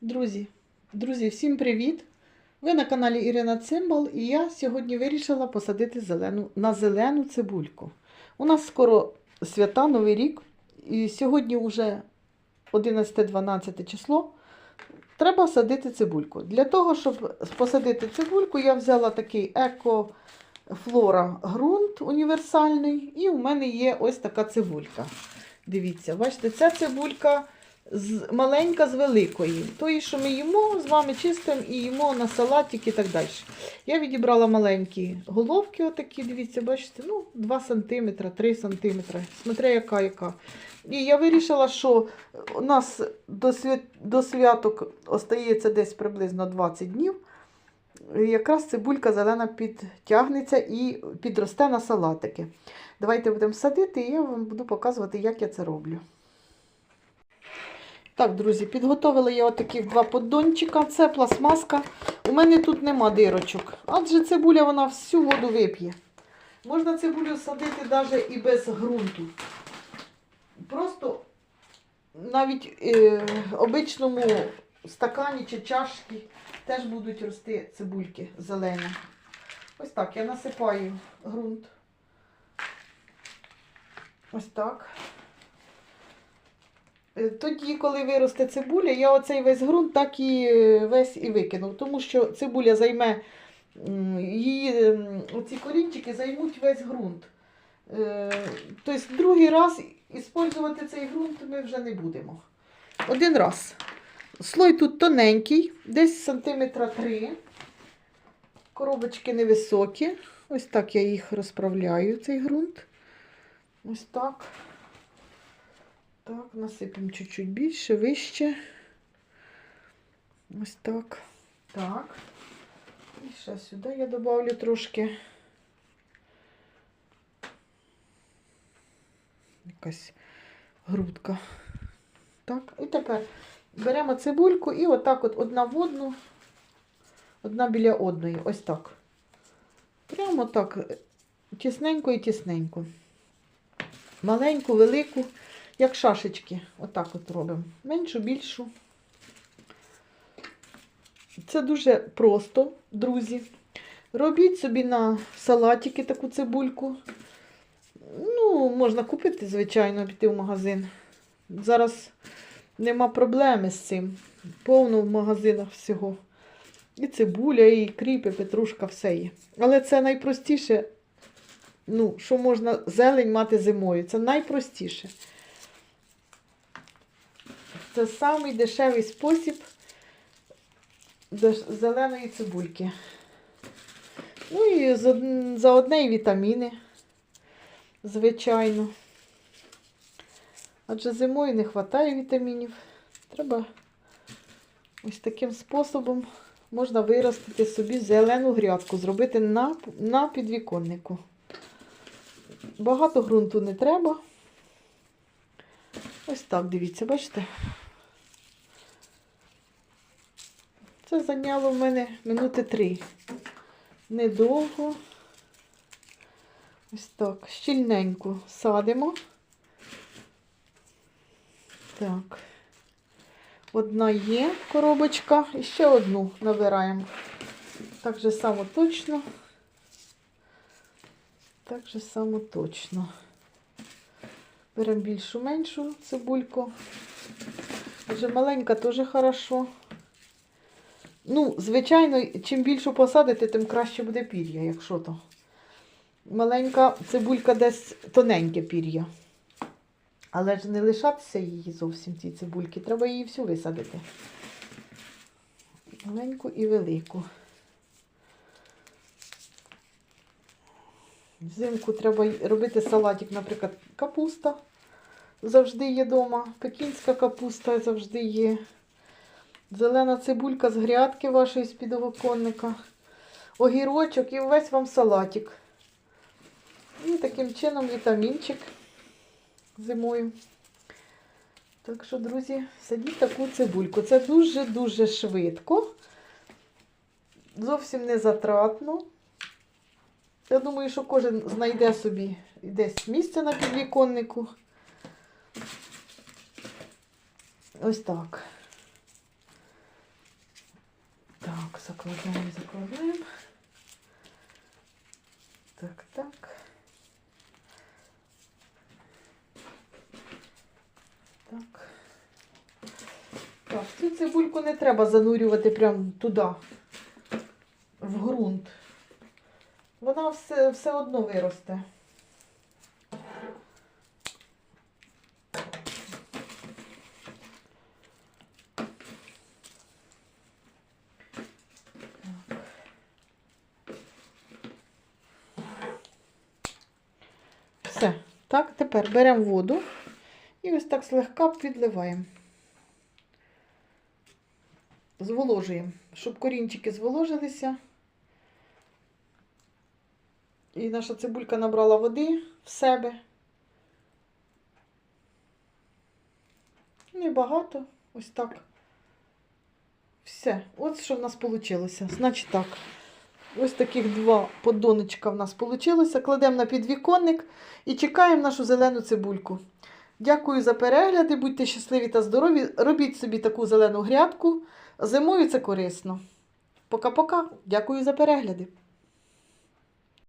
Друзі, друзі, всім привіт! Ви на каналі Ірина Цимбал і я сьогодні вирішила посадити зелену, на зелену цибульку. У нас скоро свята, Новий рік, і сьогодні вже 11-12 число. Треба садити цибульку. Для того, щоб посадити цибульку, я взяла такий екофлора ґрунт універсальний, і у мене є ось така цибулька. Дивіться, бачите, ця цибулька з, маленька з великої. Тої, що ми їмо, з вами чистимо і їмо на салатик і так далі. Я відібрала маленькі головки, отакі, дивіться, бачите, ну, 2 см, 3 см, смотря яка яка. І я вирішила, що у нас до святок остається десь приблизно 20 днів. Якраз цибулька зелена підтягнеться і підросте на салатики. Давайте будемо садити, і я вам буду показувати, як я це роблю. Так, друзі, підготовила я отаких два поддончика. Це пластмаска. У мене тут нема дирочок. Адже цибуля вона всю воду вип'є. Можна цибулю садити навіть і без ґрунту. Просто навіть е, обичному стакані чи чашці теж будуть рости цибульки зелені. Ось так я насипаю ґрунт. Ось так. Е, Тоді, коли виросте цибуля, я оцей весь ґрунт так і е, весь і викинув, тому що цибуля займе її оці корінчики займуть весь ґрунт. Е, Тобто другий раз використовувати цей ґрунт ми вже не будемо. Один раз. Слой тут тоненький, десь сантиметра 3. Коробочки невисокі. Ось так я їх розправляю, цей ґрунт. Ось так. Так, насипемо чуть-чуть більше, вище. Ось так. Так. І ще сюди я добавлю трошки. Якась грудка. Так, і тепер беремо цибульку і отак от одна в одну, одна біля одної. Ось так. Прямо так, тісненько і тісненько. Маленьку, велику як шашечки. Отак от робимо. Меншу, більшу. Це дуже просто, друзі. Робіть собі на салатики таку цибульку. Ну, можна купити, звичайно, піти в магазин. Зараз нема проблеми з цим. Повно в магазинах всього. І цибуля, і кріп, і петрушка, все є. Але це найпростіше, ну, що можна зелень мати зимою. Це найпростіше. Це самий дешевий спосіб зеленої цибульки. Ну і за, одне і вітаміни, звичайно. Адже зимою не вистачає вітамінів. Треба ось таким способом можна виростити собі зелену грядку, зробити на, на підвіконнику. Багато ґрунту не треба. Ось так, дивіться, бачите? Це зайняло в мене минути три. Недовго. Ось так, щільненько садимо. Так. Одна є коробочка. І ще одну набираємо. Так же само точно. Так же само точно. Беремо більшу меншу цибульку. Вже маленька теж хорошо. Ну, звичайно, чим більше посадити, тим краще буде пір'я, якщо то. Маленька цибулька десь тоненьке пір'я. Але ж не лишатися її зовсім ці цибульки. Треба її всю висадити. Маленьку і велику. Взимку треба робити салатик, наприклад, капуста. Завжди є вдома. Пекінська капуста завжди є. Зелена цибулька з грядки вашої з підовоконника. Огірочок і весь вам салатик. І таким чином вітамінчик зимою. Так що, друзі, садіть таку цибульку. Це дуже-дуже швидко. Зовсім не затратно. Я думаю, що кожен знайде собі десь місце на підвіконнику. Ось так. Так, закладаємо, закладаємо. Так, так. Так. Так, цю цибульку не треба занурювати прямо туди, в ґрунт. Вона все, все одно виросте. Все. Так, тепер беремо воду і ось так слегка підливаємо. Зволожуємо, щоб корінчики зволожилися. І наша цибулька набрала води в себе. Небагато, ось так. Все, от що в нас вийшло. Значить так. Ось таких два поддонечка в нас вийшло. Кладемо на підвіконник і чекаємо нашу зелену цибульку. Дякую за перегляди, будьте щасливі та здорові. Робіть собі таку зелену грядку. Зимою це корисно. Пока-пока. Дякую за перегляди.